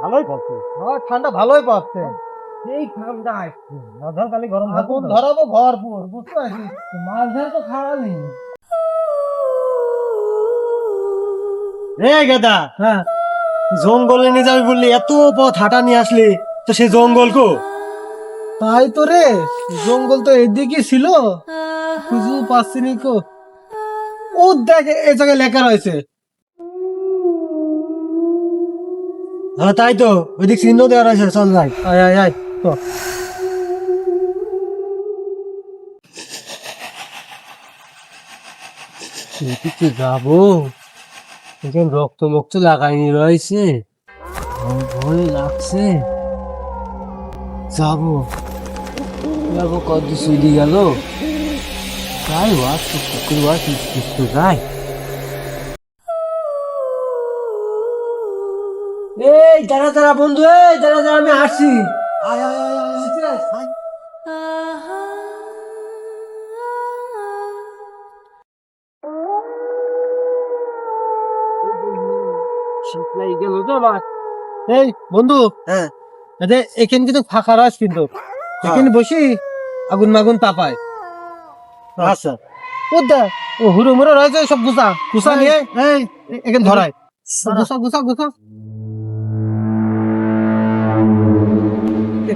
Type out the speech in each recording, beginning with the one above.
ভালোই পড়ছে হ্যাঁ ঠান্ডা ভালোই পাচ্ছে। এই ঠান্ডা মাঝার খালি গরম আগুন ধরাবো ভরপুর বুঝতে পারছিস? মাছ ধরে তো খাওয়া নেই। রে গেদা হ্যাঁ। জঙ্গলে নিয়ে যাবি বললি এত পথ হাঁটা নিয়ে আসলি তো সেই জঙ্গল কো? তাই তো রে জঙ্গল তো এদিকে ছিল। খুঁজু পাচ্ছিনি কো। ও দেখ এই জায়গায় লেখা রয়েছে। হ্যাঁ তাই তো, ওইদিক চিহ্ন দেওয়া রয়েছে চল যাই। আয় আয় যাব? এখন রক্ত মক্ত লাগাইনি রয়েছে। ভয় লাগছে। যাব। যাব কত সুদি গেল। তাই ওয়াজ তো পুকুর ওয়াজ কিছু যাই। দাঁড়া দাঁড়া বন্ধু এই দাঁড়া দাঁড়া আমি আসছি। আয় আয় আয় আয়, আসছি, আয়। শীত লাগে গেল তো আমার এই বন্ধু হ্যাঁ। এখানে কিন্তু ফাঁকা রাস কিন্তু। এখানে বসি আগুন মাগুন তাপায়। আচ্ছা। ও ও হুড়ো মুড়ো রয়েছে সব গুছা। গুছা নিয়ে এই এখানে ধরায়। গুছা গুছা গুছা।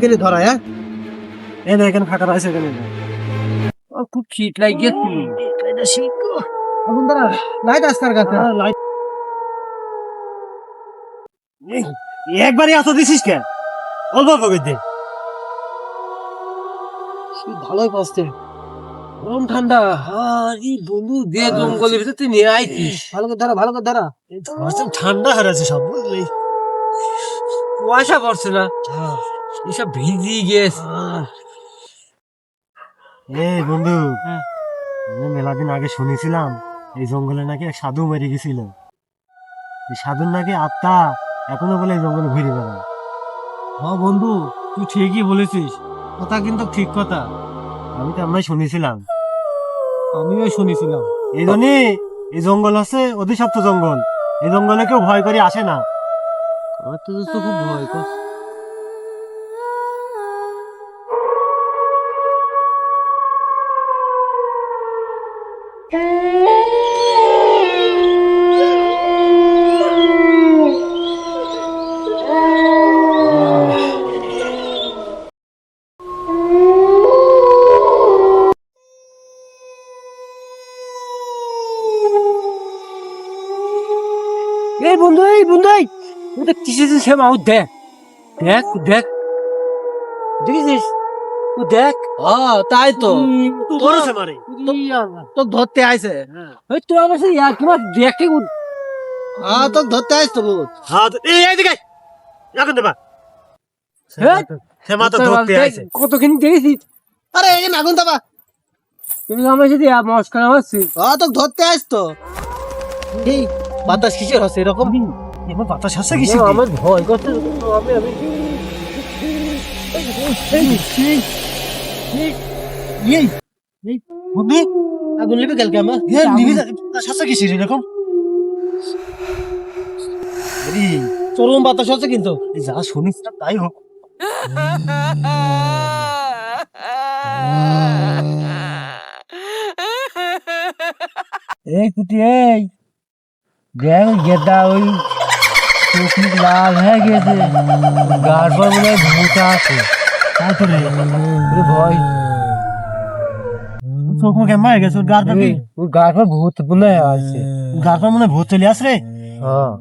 এখানে ধরায় হ্যাঁ? এই না এখানে ফাঁকা রয়েছে এখানে। খুব শীত লাইট আসকার কাছে। হ্যাঁ, লাইট একবারই আসা দিছিস কে? অল্প অল্প করে দে। ভালোই পাচ্ছে গরম ঠান্ডা হারি বন্ধু দিয়ে জঙ্গলের ভিতর তুই নিয়ে আইতিস। ভালো করে ধরা ভালো করে ধরা। ঠান্ডা হয়ে আছে সব বুঝলি? কুয়াশা পড়ছে না। এসব ভিজি গেছে। এই বন্ধু হ্যাঁ। আমি মেলা দিন আগে শুনেছিলাম এই জঙ্গলে নাকি এক সাধু মেরে গেছিল। এই সাধুর নাকি আত্মা এখনও বলে এই জঙ্গলে ঘুরে বেড়ায়। হ্যাঁ বন্ধু তুই ঠিকই বলেছিস। কথা কিন্তু ঠিক কথা। আমি তো আমরাই শুনেছিলাম। আমিও শুনেছিলাম। এই জন্যই এই জঙ্গল আছে অধিসপ্ত জঙ্গল। এই জঙ্গলে কেউ ভয় করে আসে না। আমার তো খুব ভয় করছে বন্ধু এই ওটা সে মাউ দেখ দেখ দেখ। দেখিস ও দেখ। হ্যাঁ তাই তো। তোর সে মারে তো ধরতে আইছে। ওই তুই আমার সাথে এক মাস দেখে হ্যাঁ তো ধরতে আইস তো হ্যাঁ এই এই এখন দেবা। হ্যাঁ? সে মা তো ধরতে আইছে। দেখেছিস? আরে এখানে আগুন দাবা। তুমি আমার সাথে মস্কার মারছিস হ্যাঁ তো ধরতে আইস তো। এই বাতাস কিসের হচ্ছে? এরকম? এখন বাতাস আসছে আমার ভয় করছে আমি আমি এই বন্ধু আগুন লেবে গেল আমার? নিবি বাতাস আসছে এরকম। চরম বাতাস হচ্ছে কিন্তু। যা শুনিস না তাই হোক। এই কুটি এই। দেখ গেদা ওই চোখ লাল হয়ে গেছে গার পর মনে হয় ভূত আছে তারপরে ওরে ভয় চোখ মুখে মারে গেছে ওর গার পাখি এই, ওর গার পর ভূত মনে হয় আছে গার পা মনে হয় ভূত চলে আসরে হ্যাঁ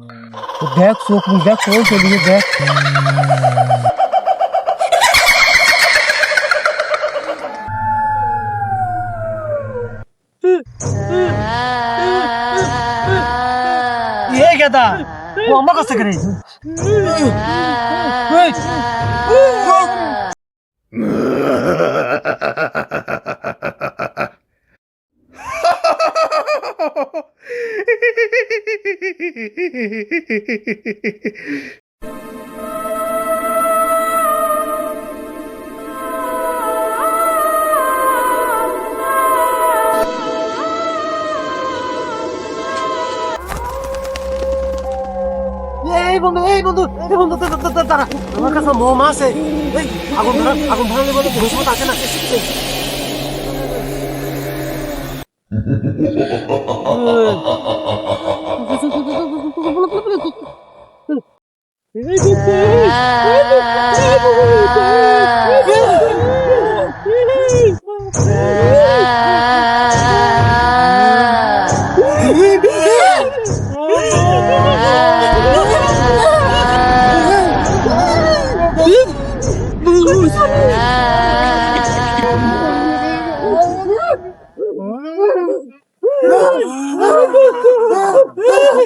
তো দেখ চোখ মুখ দেখ কোন চলিয়ে দেখ এ গেদা ও আমার কাছে করে এই বন্ধু এই বন্ধু এই বন্ধু দাঁড়া আমার কাছে মোম আছে এই আগুন ধরা আগুন ধরালে বলে ভবিষ্যৎ আছে না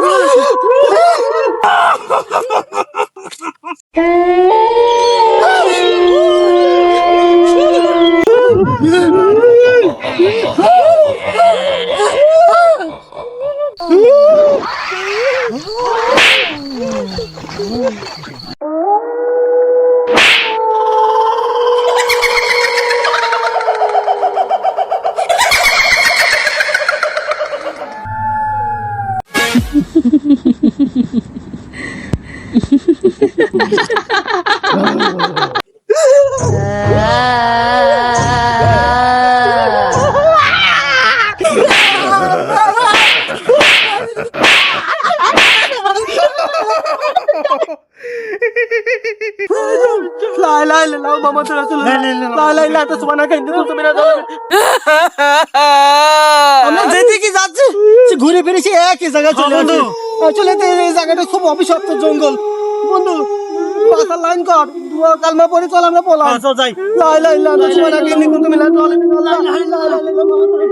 Ah! لا لا لا لا محمد رسول الله لا لا لا سبحانك اني كنت من الظالمين আমরা যেদিকে যাচ্ছি সে ঘুরে ফিরে সে একই জায়গায় চলে আসে আসলে তো এই জায়গাটা খুব অভিশপ্ত জঙ্গল বন্ধু পাতা লাইন কর দুয়া কালমা পরে চল আমরা পলাম চল যাই লাই লাই লাই তুমি কুনতু মিনাল লাই লা ইলাহা ইল্লা আনতা